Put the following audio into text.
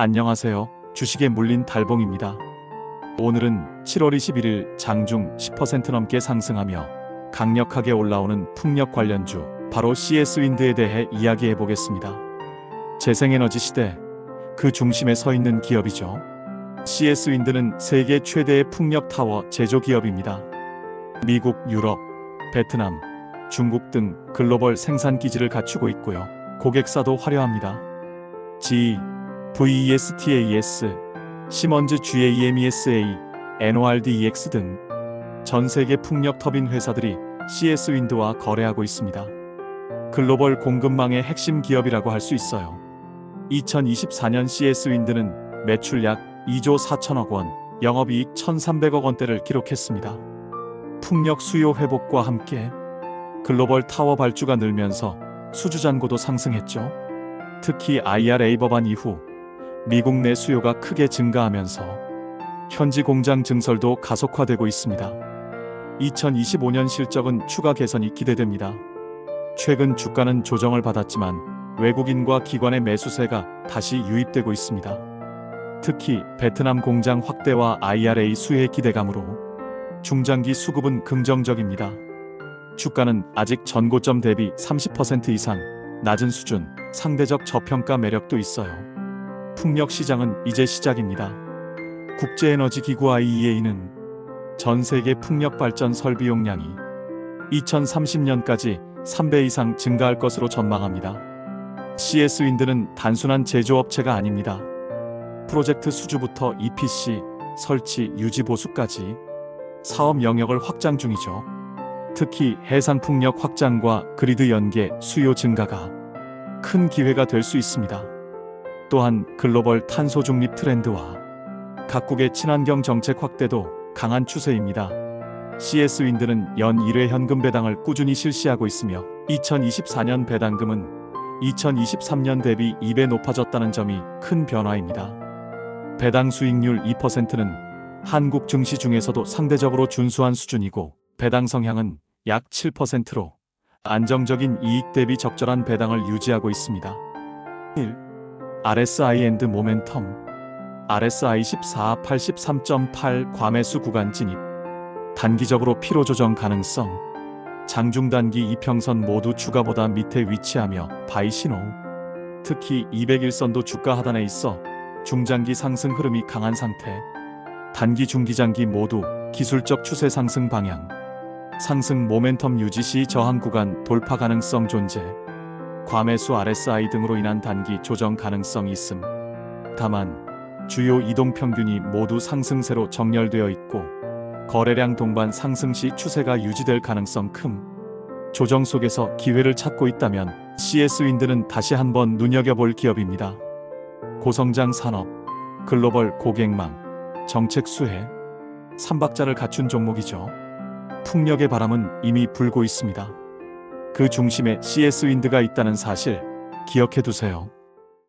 안녕하세요. 주식에 물린 달봉입니다. 오늘은 7월 21일 장중 10% 넘게 상승하며 강력하게 올라오는 풍력 관련주 바로 CS 윈드에 대해 이야기해 보겠습니다. 재생에너지 시대 그 중심에 서 있는 기업이죠. CS 윈드는 세계 최대의 풍력 타워 제조 기업입니다. 미국, 유럽, 베트남, 중국 등 글로벌 생산 기지를 갖추고 있고요. 고객사도 화려합니다. G, VESTAS, 시먼즈 GAMESA, NORDEX 등 전 세계 풍력 터빈 회사들이 CS 윈드와 거래하고 있습니다. 글로벌 공급망의 핵심 기업이라고 할 수 있어요. 2024년 CS 윈드는 매출 약 2조 4천억 원, 영업이익 1,300억 원대를 기록했습니다. 풍력 수요 회복과 함께 글로벌 타워 발주가 늘면서 수주 잔고도 상승했죠. 특히 IRA 법안 이후 미국 내 수요가 크게 증가하면서 현지 공장 증설도 가속화되고 있습니다. 2025년 실적은 추가 개선이 기대됩니다. 최근 주가는 조정을 받았지만 외국인과 기관의 매수세가 다시 유입되고 있습니다. 특히 베트남 공장 확대와 IRA 수혜 기대감으로 중장기 수급은 긍정적입니다. 주가는 아직 전고점 대비 30% 이상 낮은 수준, 상대적 저평가 매력도 있어요. 풍력 시장은 이제 시작입니다. 국제에너지기구 IEA는 전 세계 풍력 발전 설비 용량이 2030년까지 3배 이상 증가할 것으로 전망합니다. CS 윈드는 단순한 제조업체가 아닙니다. 프로젝트 수주부터 EPC, 설치, 유지 보수까지 사업 영역을 확장 중이죠. 특히 해상 풍력 확장과 그리드 연계, 수요 증가가 큰 기회가 될 수 있습니다. 또한 글로벌 탄소 중립 트렌드와 각국의 친환경 정책 확대도 강한 추세입니다. CS 윈드는 연 1회 현금 배당을 꾸준히 실시하고 있으며 2024년 배당금은 2023년 대비 2배 높아졌다는 점이 큰 변화입니다. 배당 수익률 2%는 한국 증시 중에서도 상대적으로 준수한 수준이고 배당 성향은 약 7%로 안정적인 이익 대비 적절한 배당을 유지하고 있습니다. 1. RSI 앤드 모멘텀 RSI 14 83.8 과매수 구간 진입 단기적으로 피로 조정 가능성 장중 단기 이평선 모두 주가보다 밑에 위치하며 바이 신호 특히 200일선도 주가 하단에 있어 중장기 상승 흐름이 강한 상태 단기 중기장기 모두 기술적 추세 상승 방향 상승 모멘텀 유지 시 저항 구간 돌파 가능성 존재 과매수 RSI 등으로 인한 단기 조정 가능성이 있음 다만 주요 이동 평균이 모두 상승세로 정렬되어 있고 거래량 동반 상승 시 추세가 유지될 가능성 큼 조정 속에서 기회를 찾고 있다면 CS 윈드는 다시 한번 눈여겨볼 기업입니다. 고성장 산업, 글로벌 고객망, 정책 수혜, 삼박자를 갖춘 종목이죠. 풍력의 바람은 이미 불고 있습니다. 그 중심에 CS 윈드가 있다는 사실 기억해 두세요.